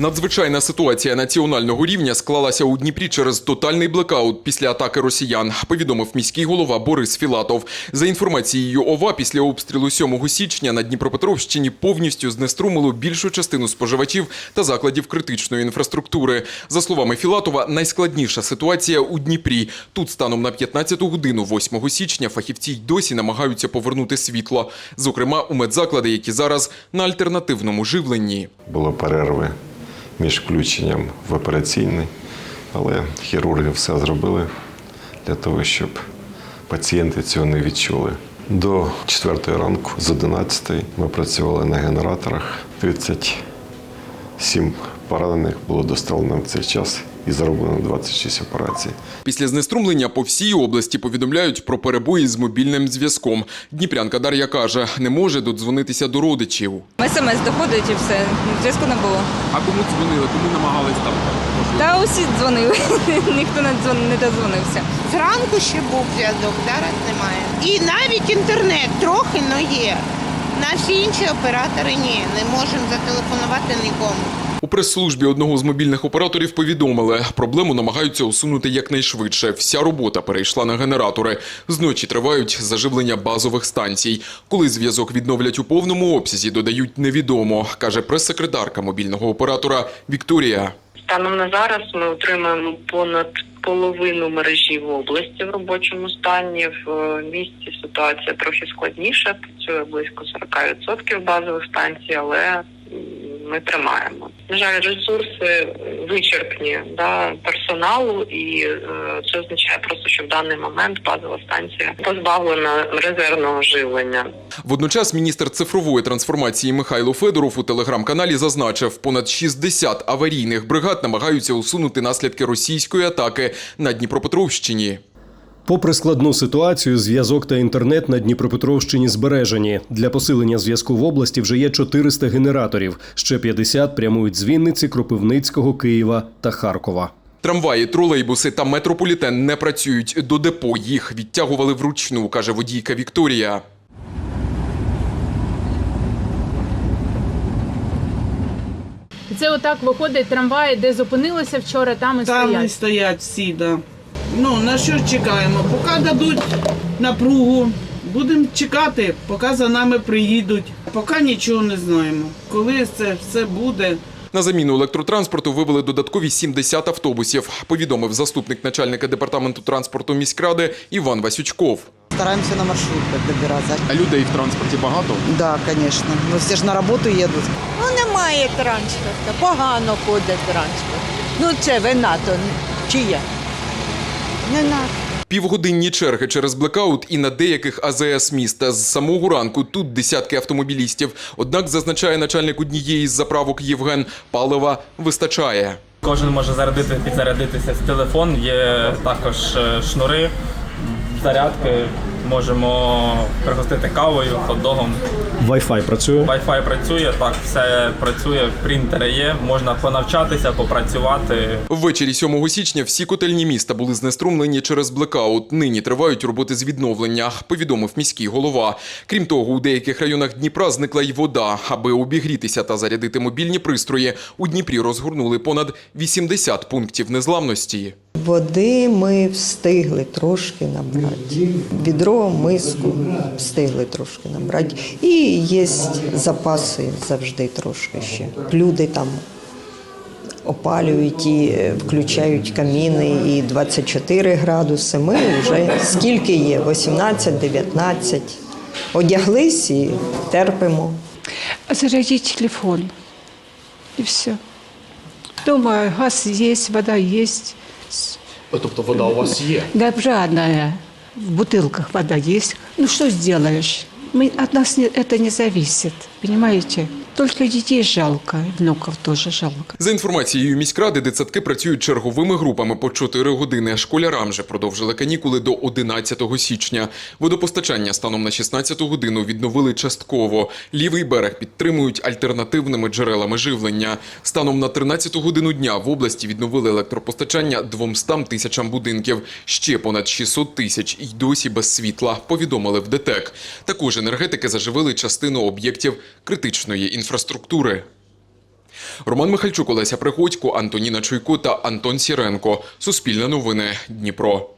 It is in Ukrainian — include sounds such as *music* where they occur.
Надзвичайна ситуація національного рівня склалася у Дніпрі через тотальний блекаут після атаки росіян. Повідомив міський голова Борис Філатов. За інформацією ОВА, після обстрілу 7 січня на Дніпропетровщині повністю знеструмило більшу частину споживачів та закладів критичної інфраструктури. За словами Філатова, найскладніша ситуація у Дніпрі. Тут станом на 15 годину 8 січня фахівці й досі намагаються повернути світло, зокрема у медзаклади, які зараз на альтернативному живленні. Було перерви між включенням в операційний, але хірурги все зробили для того, щоб пацієнти цього не відчули. До 4 ранку, з 11 ми працювали на генераторах. 37 поранених було доставлено в цей час і зроблено 26 операцій. Після знеструмлення по всій області повідомляють про перебої з мобільним зв'язком. Дніпрянка Дар'я каже, не може додзвонитися до родичів. СМС доходить і все. Зв'язку не було. А кому дзвонили, кому намагались там? Та усі дзвонили. *laughs* Ніхто не дзвон не дозвонився. Зранку ще був зв'язок, зараз немає. І навіть інтернет трохи но є. Наші інші оператори ні, не можемо зателефонувати нікому. У прес-службі одного з мобільних операторів повідомили, проблему намагаються усунути якнайшвидше. Вся робота перейшла на генератори. Зночі тривають заживлення базових станцій. Коли зв'язок відновлять у повному обсязі, додають невідомо, каже прес-секретарка мобільного оператора Вікторія. Станом на зараз ми отримуємо понад половину мережі в області в робочому стані. В е, місті ситуація трохи складніша. Працює близько 40% базових станцій, але ми тримаємо. На жаль, ресурси вичерпні да, персоналу, і е, це означає просто, що в даний момент базова станція позбавлена резервного живлення. Водночас міністр цифрової трансформації Михайло Федоров у телеграм-каналі зазначив, понад 60 аварійних бригад намагаються усунути наслідки російської атаки на Дніпропетровщині. Попри складну ситуацію, зв'язок та інтернет на Дніпропетровщині збережені. Для посилення зв'язку в області вже є 400 генераторів. Ще 50 прямують з Вінниці, Кропивницького, Києва та Харкова. Трамваї, тролейбуси та метрополітен не працюють. До депо їх відтягували вручну, каже водійка Вікторія. Це отак виходить трамваї, де зупинилися вчора, там і Там і стоять. стоять всі, да. Ну, на що чекаємо? Поки дадуть напругу, будемо чекати, поки за нами приїдуть. Поки нічого не знаємо. Коли це все буде, На заміну електротранспорту вивели додаткові 70 автобусів, повідомив заступник начальника департаменту транспорту міськради Іван Васючков. Стараемся на маршрутках добираться. А людей в транспорті багато. Да, конечно. Ну, все ж на роботу едут. Ну немає транспорту, погано ходить транспорт. Ну це вина то чия? Не надо. Півгодинні черги через блекаут і на деяких АЗС міста. З самого ранку тут десятки автомобілістів. Однак, зазначає начальник однієї з заправок Євген, палива вистачає. Кожен може зарядити, підзарядитися з телефон. Є також е, шнури, зарядки. Можемо пригостити кавою, хот-догом. Wi-Fi працює. Wi-Fi працює, так все працює, принтери є. Можна понавчатися, попрацювати. Ввечері 7 січня всі котельні міста були знеструмлені через блекаут. Нині тривають роботи з відновлення, повідомив міський голова. Крім того, у деяких районах Дніпра зникла й вода. Аби обігрітися та зарядити мобільні пристрої, у Дніпрі розгорнули понад 80 пунктів незламності. Води ми встигли трошки набрати. Відро, миску встигли трошки набрати. І є запаси завжди трошки ще. Люди там опалюють і включають каміни і 24 градуси. Ми вже скільки є? 18, 19. Одяглись і терпимо. Зарядіть телефон. І все. Дома газ є, вода є. Тобто вода у вас є? Да, жадная В бутылках вода есть. Ну что сделаешь? Мы, от нас не- это не зависит, понимаете? Только детей жалко, внуков тоже жалко. За інформацією міськради, дитсадки працюють черговими групами по 4 години. Школярам же продовжили канікули до 11 січня. Водопостачання станом на 16 годину відновили частково. Лівий берег підтримують альтернативними джерелами живлення. Станом на 13 годину дня в області відновили електропостачання 200 тисячам будинків. Ще понад 600 тисяч й досі без світла, повідомили в ДТЕК. Також енергетики заживили частину об'єктів критичної інфраструктури. Роман Михальчук, Олеся Приходько, Антоніна Чуйко та Антон Сіренко. Суспільне новини Дніпро.